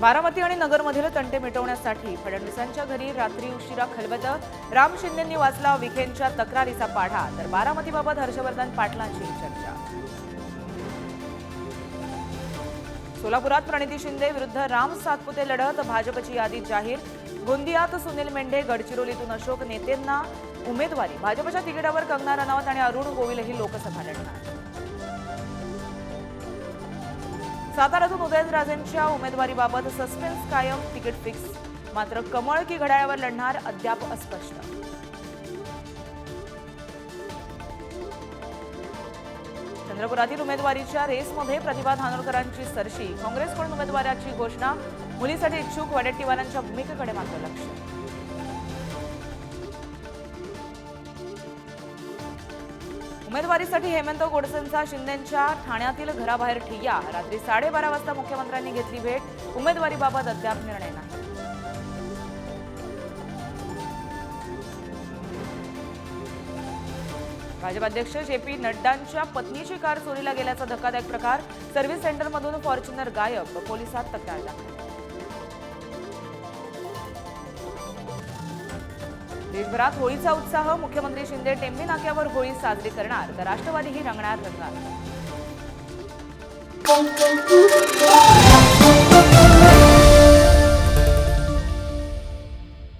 बारामती आणि नगरमधील तंटे मिटवण्यासाठी फडणवीसांच्या घरी रात्री उशिरा खलबतं. राम शिंदेंनी वाचला विखेंच्या तक्रारीचा पाढा. तर बारामतीबाबत हर्षवर्धन पाटलांची चर्चा. सोलापुरात प्रणिती शिंदे विरुद्ध राम सातपुते लढत भाजपची यादी जाहीर. गोंदियात सुनील मेंढे गडचिरोलीतून अशोक नेतेंना उमेदवारी. भाजपच्या तिकिटावर कंगना रनावत आणि अरुण गोविलही लोकसभा लढणार. साताऱ्यातून उदयनराजेंच्या उमेदवारीबाबत सस्पेन्स कायम तिकीट फिक्स मात्र कमळ की घड्याळावर लढणार अद्याप अस्पष्ट. चंद्रपुरातील उमेदवारीच्या रेसमध्ये प्रतिभा धानोरकरांची सरशी. काँग्रेसकडून उमेदवाराची घोषणा? मुलीसाठी इच्छुक वडेट्टीवारांच्या भूमिकेकडे मात्र लक्ष. उमेदवारीसाठी हेमंत गोडसेंचा शिंदेंच्या ठाण्यातील घराबाहेर ठिय्या. रात्री साडेबारा वाजता मुख्यमंत्र्यांनी घेतली भेट. उमेदवारीबाबत अद्याप निर्णय नाही. भाजप अध्यक्ष जे पी नड्डांच्या पत्नीची कार चोरीला गेल्याचा धक्कादायक प्रकार. सर्व्हिस सेंटरमधून फॉर्च्युनर गायब. पोलिसात तक्रार दाखल. देशभरात होळीचा उत्साह मुख्यमंत्री शिंदे टेंबे नाक्यावर होळी साजरी करणार तर राष्ट्रवादीही रंगणार रंगणार